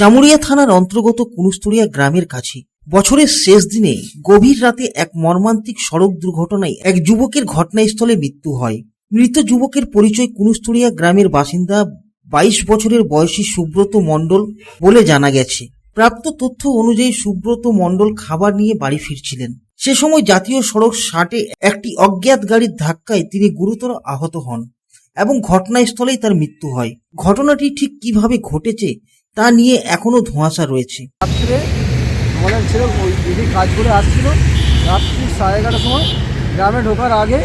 জামুরিয়া থানার অন্তর্গত কুনুস্তরিয়া গ্রামের কাছে বছরের শেষ দিনে গভীর রাতে এক মর্মান্তিক সড়ক দুর্ঘটনায় এক যুবকের ঘটনাস্থলে মৃত্যু হয়। মৃত যুবকের পরিচয় কুনুস্তরিয়া গ্রামের বাসিন্দা বাইশ বছরের বয়সী সুব্রত মণ্ডল বলে জানা গেছে। প্রাপ্ত তথ্য অনুযায়ী সুব্রত মণ্ডল খাবার নিয়ে বাড়ি ফিরছিলেন। সে সময় জাতীয় সড়ক ষাটে একটি অজ্ঞাত গাড়ির ধাক্কায় তিনি গুরুতর আহত হন এবং ঘটনাস্থলেই তার মৃত্যু হয়। ঘটনাটি ঠিক কীভাবে ঘটেছে তা নিয়ে এখনও ধোঁয়াশা রয়েছে। রাত্রে আমাদের ছেলে ওই দিদি কাজ করে আসছিল, রাত্রি সাড়ে এগারোটার সময়। গ্রামে ঢোকার আগে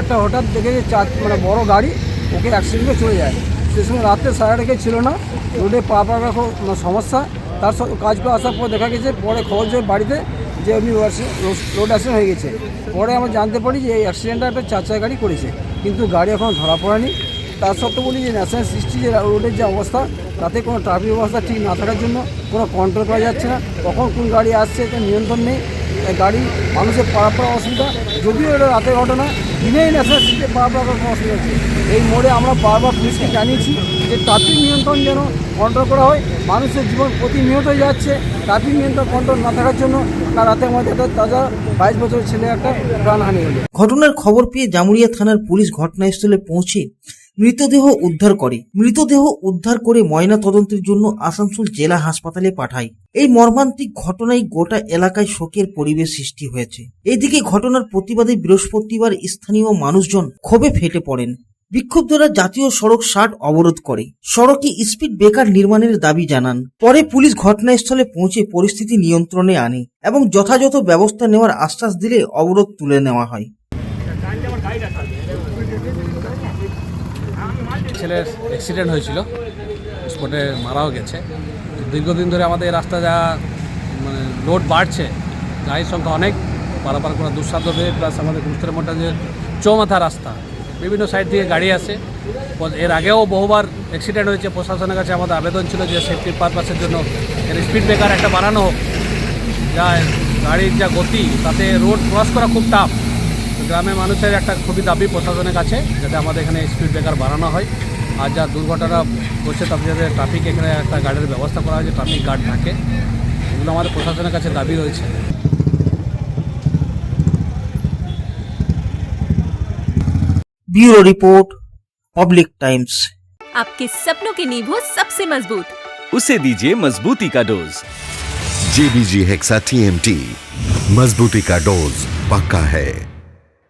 একটা হঠাৎ দেখে যে চার মানে বড় গাড়ি ওকে অ্যাক্সিডেন্টে চলে যায়। সে সময় রাত্রে সাড়ে ছিল না, রোডে পা মানে সমস্যা। তার কাজ করে আসার পর দেখা গেছে, পরে খবর যে বাড়িতে যে এমনি রোড অ্যাক্সিডেন্ট হয়ে গেছে। পরে আমরা জানতে পারি যে এই অ্যাক্সিডেন্টটা একটা চার চাকা গাড়ি করেছে, কিন্তু গাড়ি এখনও ধরা পড়েনি। তার সত্ত্বেও বলি যে ন্যাশনাল সৃষ্টি যে রোডের যে অবস্থা, তাতে কোনো ট্রাফিক ব্যবস্থা ঠিক না থাকার জন্য কোনো কন্ট্রোল করা যাচ্ছে না। কখন কোন গাড়ি আসছে তার নিয়ন্ত্রণ নেই। গাড়ি মানুষের পারাপার অসুবিধা। যদিও এটা রাতের ঘটনা, দিনেই ন্যাশনাল সৃষ্টিতে পারাপার কোনো অসুবিধা হচ্ছে। এই মোড়ে আমরা বারবার পুলিশকে জানিয়েছি যে ট্রাফিক নিয়ন্ত্রণ যেন কন্ট্রোল করা হয়। মানুষের জীবন প্রতিনিয়ত যাচ্ছে। ট্রাফিক নিয়ন্ত্রণ কন্ট্রোল না থাকার জন্য রাতের মধ্যে একটা তাজা বাইশ বছরের ছেলে একটা প্রাণহানি হলো। ঘটনার খবর পেয়ে জামুরিয়া থানার পুলিশ ঘটনাস্থলে পৌঁছে মৃতদেহ উদ্ধার করে। মৃতদেহ উদ্ধার করে ময়না তদন্তের জন্য আসানসোল জেলা হাসপাতালে পাঠায়। এই মর্মান্তিক ঘটনায় গোটা এলাকায় শোকের পরিবেশ সৃষ্টি হয়েছে। এদিকে ঘটনার প্রতিবাদে বৃহস্পতিবার স্থানীয় মানুষজন ক্ষোভে ফেটে পড়েন। বিক্ষুব্ধরা জাতীয় সড়ক ষাট অবরোধ করে। সড়কে স্পিড ব্রেকার নির্মাণের দাবি জানান। পরে পুলিশ ঘটনাস্থলে পৌঁছে পরিস্থিতি নিয়ন্ত্রণে আনে এবং যথাযথ ব্যবস্থা নেওয়ার আশ্বাস দিলে অবরোধ তুলে নেওয়া হয়। ছেলের অ্যাক্সিডেন্ট হয়েছিল। স্পটে মারাও গেছে। দীর্ঘদিন ধরে আমাদের রাস্তা যা মানে লোড বাড়ছে গাড়ির সংখ্যা অনেক, পারাপার করা দুঃসাধ্য হয়ে প্লাস আমাদের গুরুত্বের মোটা যে চৌমাথা রাস্তা, বিভিন্ন সাইড থেকে গাড়ি আসে এর আগেও বহুবার অ্যাক্সিডেন্ট হয়েছে। প্রশাসনের কাছে আমাদের আবেদন ছিল যে সেফটি পারপাসের জন্য এর স্পিড ব্রেকার একটা বাড়ানো হোক। যা গাড়ির যা গতি, তাতে রোড ক্রস করা খুব টাফ গ্রামের মানুষের একটা খুবই দাবি প্রশাসনের কাছে যাতে আমাদের এখানে স্পিড ব্রেকার বাড়ানো হয় আর যা দুর্ঘটনা ঘটছে তাতে যাতে ট্রাফিক এখানে একটা গার্ডের ব্যবস্থা করা হয় যে ট্রাফিক গার্ড থাকে এগুলো আমাদের প্রশাসনের কাছে দাবি রয়েছে ब्यूरो रिपोर्ट पब्लिक टाइम्स आपके सपनों की नींव हो सबसे मजबूत उसे दीजिए मजबूती का डोज जेबीजी हेक्सा टीएमटी मजबूती का डोज पक्का है